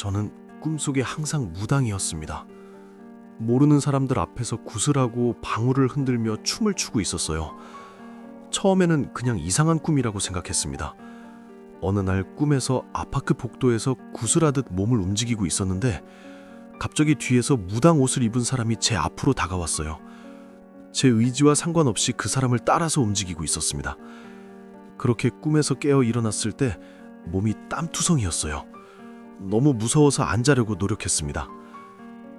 저는 꿈속에 항상 무당이었습니다. 모르는 사람들 앞에서 구슬하고 방울을 흔들며 춤을 추고 있었어요. 처음에는 그냥 이상한 꿈이라고 생각했습니다. 어느 날 꿈에서 아파트 복도에서 구슬하듯 몸을 움직이고 있었는데 갑자기 뒤에서 무당 옷을 입은 사람이 제 앞으로 다가왔어요. 제 의지와 상관없이 그 사람을 따라서 움직이고 있었습니다. 그렇게 꿈에서 깨어 일어났을 때 몸이 땀투성이었어요. 너무 무서워서 앉으려고 노력했습니다.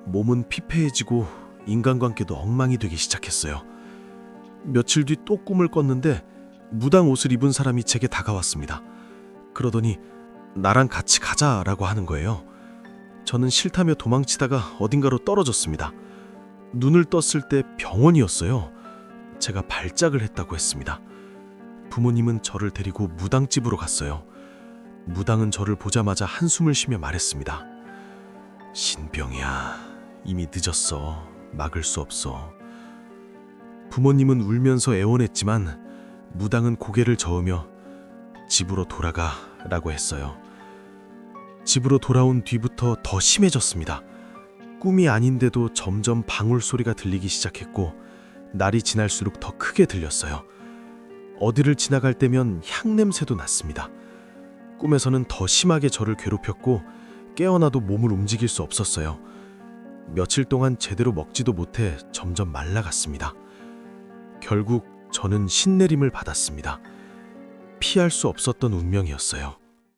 몸은 피폐해지고 인간관계도 엉망이 되기 시작했어요. 며칠 뒤 또 꿈을 꿨는데 무당 옷을 입은 사람이 제게 다가왔습니다. 그러더니 나랑 같이 가자라고 하는 거예요. 저는 싫다며 도망치다가 어딘가로 떨어졌습니다. 눈을 떴을 때 병원이었어요. 제가 발작을 했다고 했습니다. 부모님은 저를 데리고 무당집으로 갔어요. 무당은 저를 보자마자 한숨을 쉬며 말했습니다. 신병이야. 이미 늦었어. 막을 수 없어. 부모님은 울면서 애원했지만 무당은 고개를 저으며 집으로 돌아가 라고 했어요. 집으로 돌아온 뒤부터 더 심해졌습니다. 꿈이 아닌데도 점점 방울 소리가 들리기 시작했고 날이 지날수록 더 크게 들렸어요. 어디를 지나갈 때면 향 냄새도 났습니다. 꿈에서는 더 심하게 저를 괴롭혔고 깨어나도 몸을 움직일 수 없었어요. 며칠 동안 제대로 먹지도 못해 점점 말라갔습니다. 결국 저는 신내림을 받았습니다. 피할 수 없었던 운명이었어요.